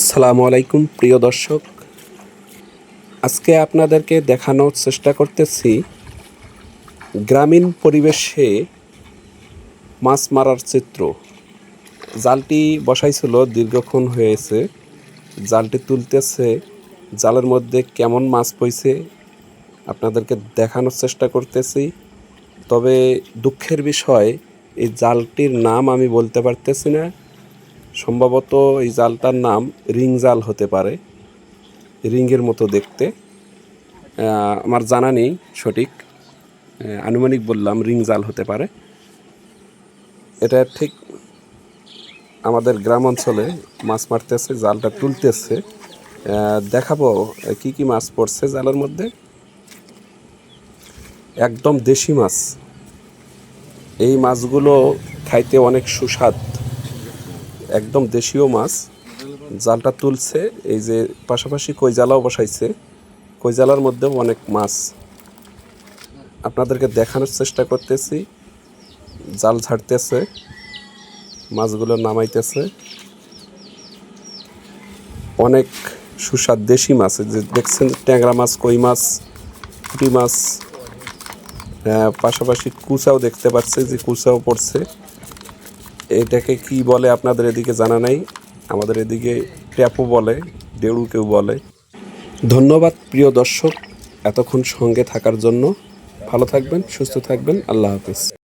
আসসালামু আলাইকুম, প্রিয় দর্শক। আজকে আপনাদেরকে দেখানোর চেষ্টা করতেছি গ্রামীণ পরিবেশে মাছ মারার চিত্র। জালটি বসাইছিল, দীর্ঘক্ষণ হয়েছে। জালটি তুলতেছে, জালের মধ্যে কেমন মাছ পইছে আপনাদেরকে দেখানোর চেষ্টা করতেছি। তবে দুঃখের বিষয়, এই জালটির নাম আমি বলতে পারতেছি না। সম্ভবত এই জালটার নাম রিং জাল হতে পারে, রিংয়ের মতো দেখতে। আমার জানা নেই সঠিক। আনুমানিক বললাম রিং জাল হতে পারে। এটা ঠিক আমাদের গ্রাম অঞ্চলে মাছ মারতেছে, জালটা তুলতেছে। দেখাবো কি কি মাছ পড়ছে জালের মধ্যে। একদম দেশি মাছ। এই মাছগুলো খাইতে অনেক সুস্বাদ। একদম দেশীয় মাছ। জালটা তুলছে, এই যে পাশাপাশি কইজালাও বসাইছে। কইজালার মধ্যেও অনেক মাছ। আপনাদেরকে দেখানোর চেষ্টা করতেছি। জাল ছাড়তেছে মাছগুলো নামাইতেছে। অনেক সুস্বাদ দেশি মাছ যে দেখছেন ট্যাংরা মাছ, কই মাছ, পুঁটি মাছ। পাশাপাশি কুচাও দেখতে পাচ্ছে যে কুচাও পড়ছে। এটাকে কি বলে আপনাদের এদিকে জানা নাই? আমাদের এদিকে ট্যাপও বলে ডেড়ু কেউ বলে। ধন্যবাদ প্রিয় দর্শক, এতক্ষণ সঙ্গে থাকার জন্য। ভালো থাকবেন, সুস্থ থাকবেন, আল্লাহ হাফেজ।